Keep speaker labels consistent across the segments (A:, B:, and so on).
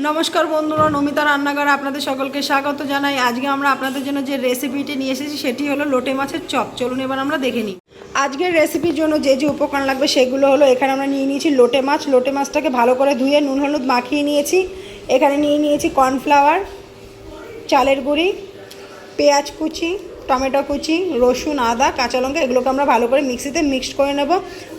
A: নমস্কার বন্ধুরা, নমিতা রান্নাঘরে আপনাদের সকলকে স্বাগত জানাই। আজকে আমরা আপনাদের জন্য যে রেসিপিটি নিয়ে এসেছি, সেটি হলো লোটে মাছের চপ। চলুন এবার আমরা দেখে নিই। আজকের রেসিপির জন্য যে যে উপকরণ লাগবে, সেগুলো হলো, এখানে আমরা নিয়ে নিয়েছি লোটে মাছ। লোটে মাছটাকে ভালো করে ধুয়ে নুন, হলুদ মাখিয়ে নিয়েছি। এখানে নিয়ে নিয়েছি কর্নফ্লাওয়ার চালের গুঁড়ি, পেঁয়াজ কুচি টমেটো কুচি, রসুন, আদা, কাঁচা লঙ্কা, এগুলোকে আমরা ভালো করে মিক্সিতে মিক্সড করে নেব।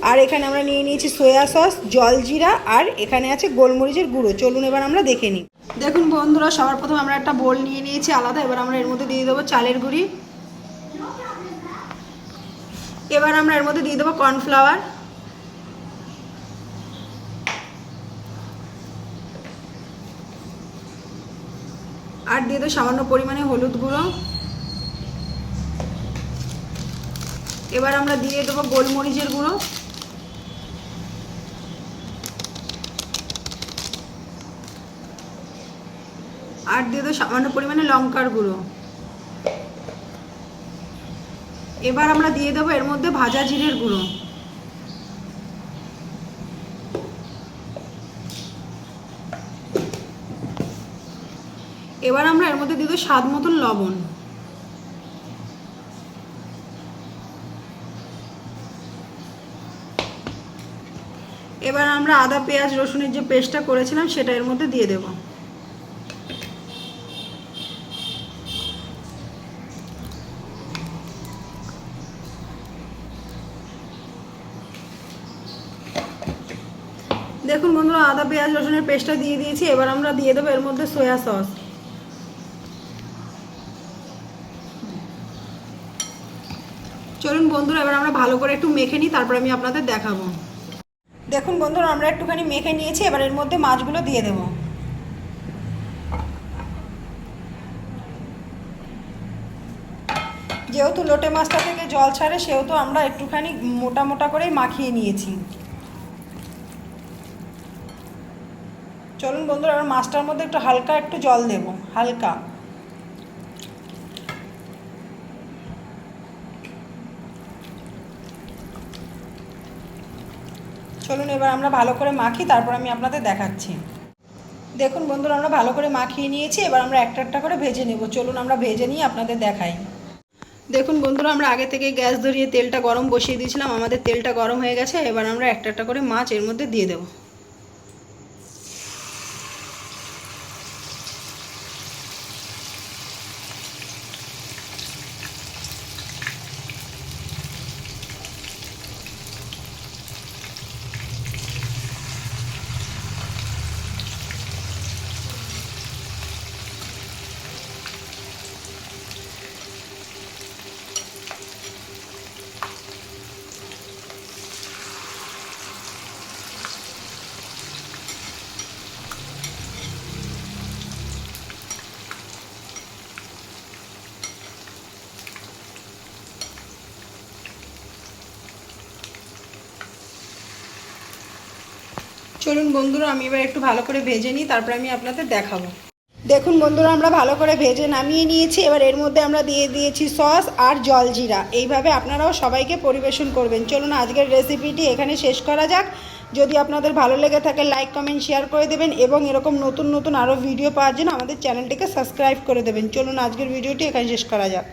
A: আর এখানে আমরা নিয়ে নিয়েছি সয়া সস জলজিরা আর এখানে আছে গোলমরিচের গুঁড়ো। চলুন এবার আমরা দেখে নিই। দেখুন বন্ধুরা, সবার প্রথমে আমরা একটা বোল নিয়ে নিয়েছি আলাদা। এবার আমরা এর মধ্যে দিয়ে দেবো চালের গুঁড়ি। এবার আমরা এর মধ্যে দিয়ে দেবো কর্নফ্লাওয়ার। আর দিয়ে দেবো সামান্য পরিমাণে হলুদ গুঁড়ো। এবার আমরা দিয়ে দেবো গোলমরিচের গুঁড়ো। আর দিয়ে দেবো সামান্য পরিমাণে লঙ্কার গুঁড়ো। এবার আমরা দিয়ে দেবো এর মধ্যে ভাজা জিরের গুঁড়ো। এবার আমরা এর মধ্যে দিয়ে দেবো স্বাদ মতন লবণ। এবার আমরা আদা, পেঁয়াজ, রসুনের যে পেস্টটা করেছিলাম সেটা এর মধ্যে দিয়ে দেব। দেখুন বন্ধুরা, আদা, পেঁয়াজ, রসুনের পেস্টটা দিয়ে দিয়েছি, এবার আমরা দিয়ে দেবো এর মধ্যে সয়া সস। চলুন বন্ধুরা, এবার আমরা ভালো করে একটু মেখে নিই, তারপর আমি আপনাদের দেখাবো। দেখুন বন্ধুরা, আমরা একটুখানি মেখে নিয়েছি, এবার এর মধ্যে মাছগুলো দিয়ে দেব। যেহেতু লোটে মাছটা থেকে জল ছাড়ে, সেহেতু আমরা একটুখানি মোটা মোটা করেই মাখিয়ে নিয়েছি। চলুন বন্ধুরা, এবার মাছটার মধ্যে একটু হালকা একটু জল দেব, হালকা। চলুন, এবার আমরা ভালো করে মাখি, তারপর আমি আপনাদের দেখাচ্ছি। দেখুন বন্ধুরা, আমরা ভালো করে মাখিয়ে নিয়েছি, এবার আমরা একটা একটা করে ভেজে নেব। চলুন, আমরা ভেজে নিয়ে আপনাদের দেখাই। দেখুন বন্ধুরা, আমরা আগে থেকে গ্যাস ধরিয়ে তেলটা গরম বসিয়ে দিয়েছিলাম, আমাদের তেলটা গরম হয়ে গেছে, এবার আমরা একটা একটা করে মাছ এর মধ্যে দিয়ে দেবো। চলুন বন্ধুরা, আমি এবার একটু ভালো করে ভেজে নিই, তারপর আমি আপনাদের দেখাবো। দেখুন বন্ধুরা, আমরা ভালো করে ভেজে নামিয়ে নিয়েছি। এবার এর মধ্যে আমরা দিয়ে দিয়েছি সস আর জলজিরা এইভাবে আপনারাও সবাইকে পরিবেশন করবেন। চলুন আজকের রেসিপিটি এখানে শেষ করা যাক। যদি আপনাদের ভালো লেগে থাকে, লাইক, কমেন্ট, শেয়ার করে দেবেন এবং এরকম নতুন নতুন আরও ভিডিও পাওয়ার জন্য আমাদের চ্যানেলটিকে সাবস্ক্রাইব করে দেবেন। চলুন আজকের ভিডিওটি এখানে শেষ করা যাক।